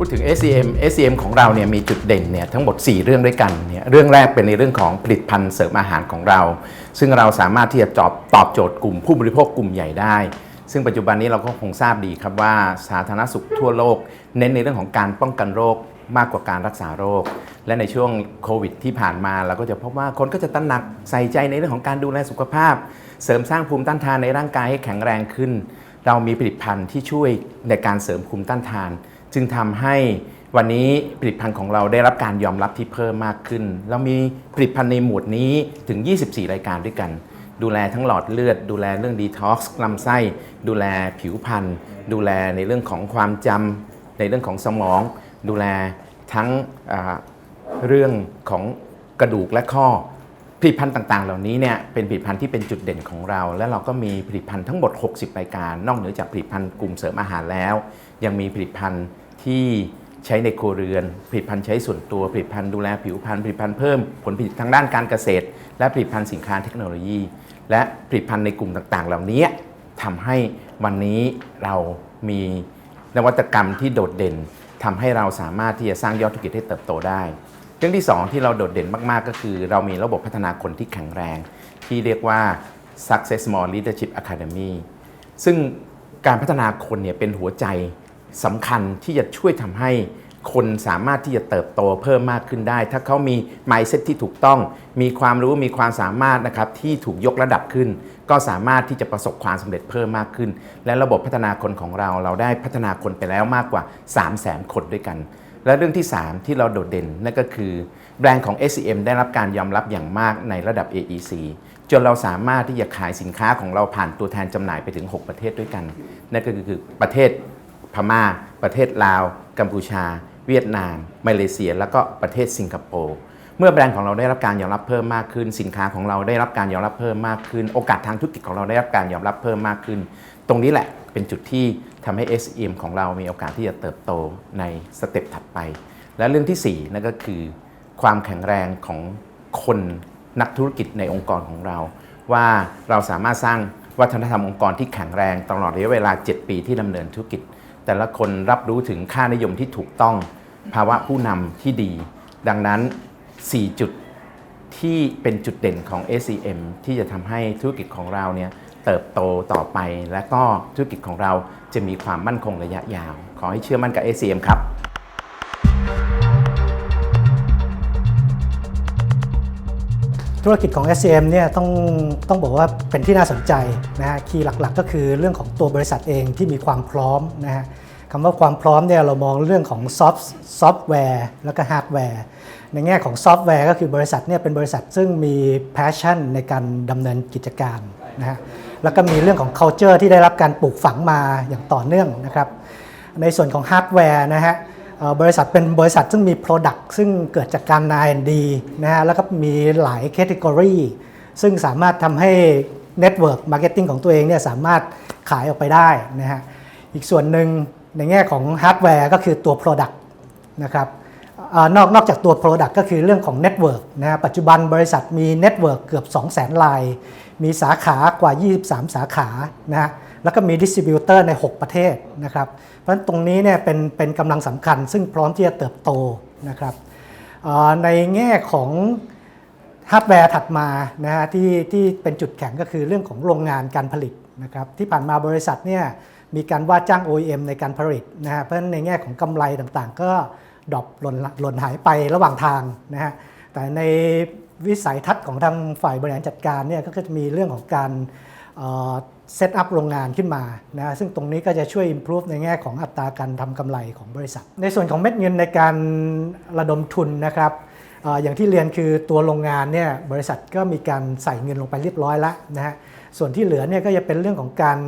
พูดถึง SCM SCM ของเราเนี่ยมีจุดเด่นเนี่ยทั้งหมด 4 เรื่องด้วยกันเนี่ยเรื่องแรกเป็นในเรื่องของผลิตภัณฑ์เสริมอาหารของเรา ซึ่งเราสามารถที่จะตอบตอบโจทย์กลุ่มผู้บริโภคกลุ่มใหญ่ได้ ซึ่งปัจจุบันนี้เราก็คงทราบดีครับว่าสาธารณสุขทั่วโลก เน้นในเรื่องของการป้องกันโรคมากกว่าการรักษาโรค และในช่วงโควิดที่ผ่านมาเราก็จะพบว่าคนก็จะตระหนักใส่ใจในเรื่องของการดูแลสุขภาพ เสริมสร้างภูมิต้านทานในร่างกายให้แข็งแรงขึ้น เรามีผลิตภัณฑ์ที่ช่วยในการเสริมภูมิต้านทาน จึงทำให้วันนี้ผลิตภัณฑ์ของเราได้รับการยอมรับที่เพิ่มมากขึ้น เรามีผลิตภัณฑ์ในหมวดนี้ถึง 24 รายการด้วยกัน ดูแลทั้งหลอดเลือด ดูแลเรื่องดีท็อกซ์ลำไส้ ดูแลผิวพรรณดูแลในเรื่องของความจำในเรื่องของสมอง ดูแลทั้งเรื่องของกระดูกและข้อ ผลิตภัณฑ์ต่างๆ เหล่านี้เนี่ยเป็นผลิตภัณฑ์ที่เป็นจุดเด่นของเรา และเราก็มีผลิตภัณฑ์ทั้งหมด 60 รายการ นอกเหนือจากผลิตภัณฑ์กลุ่มเสริมอาหารแล้ว ยังมีผลิตภัณฑ์ที่ใช้ในครัวเรือน ผลิตภัณฑ์ใช้ส่วนตัวผลิตภัณฑ์ดูแลผิวพรรณผลิตภัณฑ์เพิ่มผลผลิตทางด้านการเกษตร และผลิตภัณฑ์สินค้าเทคโนโลยี และผลิตภัณฑ์ในกลุ่มต่างๆ เหล่านี้ทำให้วันนี้เรามีนวัตกรรมที่โดดเด่นทำให้เราสามารถที่จะสร้างยอดธุรกิจให้เติบโตได้ เรื่องที่ 2 ที่เราโดดเด่นมาก ๆ ก็คือ เรามีระบบพัฒนาคนที่แข็งแรง ที่เรียกว่า Success More Leadership Academy ซึ่งการพัฒนาคนเนี่ยเป็นหัวใจสำคัญที่จะช่วยทำให้คนสามารถที่จะเติบโตเพิ่มมากขึ้นได้ ถ้าเขามี mindset ที่ถูกต้อง มีความรู้มีความสามารถนะครับที่ถูกยกระดับขึ้น ก็สามารถที่จะประสบความสำเร็จเพิ่มมากขึ้น และระบบพัฒนาคนของเราเราได้พัฒนาคนไปแล้วมากกว่า 3 0 0 0 0 0 คนด้วยกัน และเรื่องที่ 3 ที่เราโดดเด่นนั่นก็คือ แบรนด์ของ SCM ได้รับการยอมรับอย่างมากในระดับ AEC จนเราสามารถที่จะขายสินค้าของเราผ่านตัวแทนจำหน่ายไปถึง 6 ประเทศด้วยกัน นั่นก็คือประเทศพม่า ประเทศลาว กัมพูชา เวียดนาม มาเลเซีย แล้วก็ประเทศสิงคโปร์ เมื่อแบรนด์ของเราได้รับการยอมรับเพิ่มมากขึ้น สินค้าของเราได้รับการยอมรับเพิ่มมากขึ้น โอกาสทางธุรกิจของเราได้รับการยอมรับเพิ่มมากขึ้น ตรงนี้แหละเป็นจุดที่ทำให้ SEM ของเรามีโอกาสที่จะเติบโตในสเต็ปถัดไป และเรื่องที่4นั่นก็คือ ความแข็งแรงของคนนักธุรกิจในองค์กรของเรา ว่าเราสามารถสร้างวัฒนธรรมองค์กรที่แข็งแรงตลอดระยะเวลา 7 ปีที่ดำเนินธุรกิจ แต่ละคนรับรู้ถึงค่านิยมที่ถูกต้อง ภาวะผู้นำที่ดี ดังนั้น 4 จุดที่เป็นจุดเด่นของ ACM ที่จะทำให้ธุรกิจของเราเนี่ยเติบโตต่อไป และก็ธุรกิจของเราจะมีความมั่นคงระยะยาว ขอให้เชื่อมั่นกับ ACM ครับธุรกิจของ SCM เนี่ยต้องต้องบอกว่าเป็นที่น่าสนใจนะฮะคีย์หลักๆ ก็คือเรื่องของตัวบริษัทเองที่มีความพร้อมนะฮะคำว่าความพร้อมเนี่ยเรามองเรื่องของซอฟต์ซอฟต์แวร์แล้วก็ฮาร์ดแวร์ ในแง่ของซอฟต์แวร์ก็คือบริษัทเนี่ยเป็นบริษัทซึ่งมี passion ในการดำเนินกิจการนะฮะแล้วก็มีเรื่องของ culture ที่ได้รับการปลูกฝังมาอย่างต่อเนื่องนะครับในส่วนของฮาร์ดแวร์นะฮะบริษัทเป็นบริษัทซึ่งมี Product ซึ่งเกิดจากการ R&D นะฮะแล้วก็มีหลายแคตตากรีซึ่งสามารถทำให้ Network Marketing ของตัวเองเนี่ยสามารถขายออกไปได้นะฮะอีกส่วนหนึ่งในแง่ของฮาร์ดแวร์ก็คือตัว Product นะครับ นอกนอกจากตัว Product ก็คือเรื่องของ Network นะปัจจุบันบริษัทมี Network เกือบ 200,000 ลาย มีสาขากว่า 23 สาขานะแล้วก็มีดิสติบิวเตอร์ใน 6 ประเทศนะครับ เพราะฉะนั้นตรงนี้เนี่ยเป็นเป็นกำลังสำคัญ ซึ่งพร้อมที่จะเติบโตนะครับในแง่ของฮาร์ดแวร์ถัดมานะฮะที่ที่เป็นจุดแข็งก็คือเรื่องของโรงงานการผลิตนะครับที่ผ่านมาบริษัทเนี่ยมีการว่าจ้าง OEM ในการผลิตนะฮะเพราะฉะนั้นในแง่ของกำไรต่างๆ ก็ ดรอปหล่นหล่นหายไประหว่างทางนะฮะแต่ในวิสัยทัศน์ของทางฝ่ายบริหารจัดการเนี่ยก็จะมีเรื่องของการเซตอัพโรงงานขึ้นมานะซึ่งตรงนี้ก็จะช่วย improve ในแง่ของอัตราการทำกำไรของบริษัท ในส่วนของเม็ดเงินในการระดมทุนนะครับออย่างที่เรียนคือตัวโรงงานเนี่ยบริษัทก็มีการใส่เงินลงไปเรียบร้อยแล้วนะฮะส่วนที่เหลือเนี่ยก็จะเป็นเรื่องของการ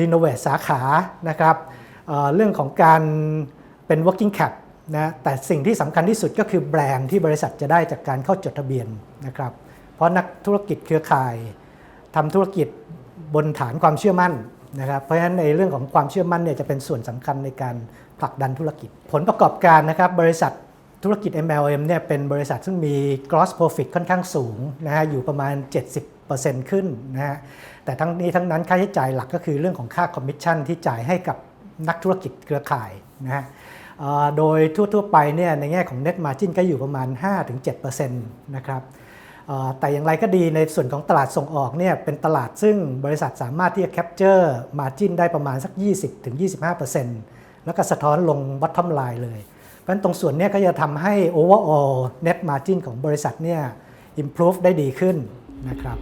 รีโนเวทสาขานะครับเเรื่องของการเป็น working cap นะแต่สิ่งที่สำคัญที่สุดก็คือแบรนด์ที่บริษัทจะได้จากการเข้าจดทะเบียนนะครับ เพราะนักธุรกิจเครือข่ายทำธุรกิจบนฐานความเชื่อมั่นนะครับเพราะฉะนั้นในเรื่องของความเชื่อมั่นเนี่ยจะเป็นส่วนสำคัญในการผลักดันธุรกิจ ผลประกอบการนะครับบริษัทธุรกิจ MLM เนี่ยเป็นบริษัทซึ่งมี gross profit ค่อนข้างสูงนะฮะอยู่ประมาณ 70%ขึ้นนะฮะแต่ทั้งนี้ทั้งนั้นค่าใช้จ่ายหลักก็คือเรื่องของค่าคอมมิชชั่นที่จ่ายให้กับนักธุรกิจเครือข่ายนะฮะ โดยทั่วๆไปเนี่ยในแง่ของ net margin ก็อยู่ประมาณ 5-7%นะครับแต่อย่างไรก็ดีในส่วนของตลาดส่งออกเนี่ยเป็นตลาดซึ่งบริษัทสามารถที่จะ capture margin ได้ประมาณสัก 20-25%แล้วก็สะท้อนลง bottom line เลย เพราะฉะนั้นตรงส่วนนี้ก็จะทำให้ overall net margin ของบริษัทเนี่ย improve ได้ดีขึ้นนะครับ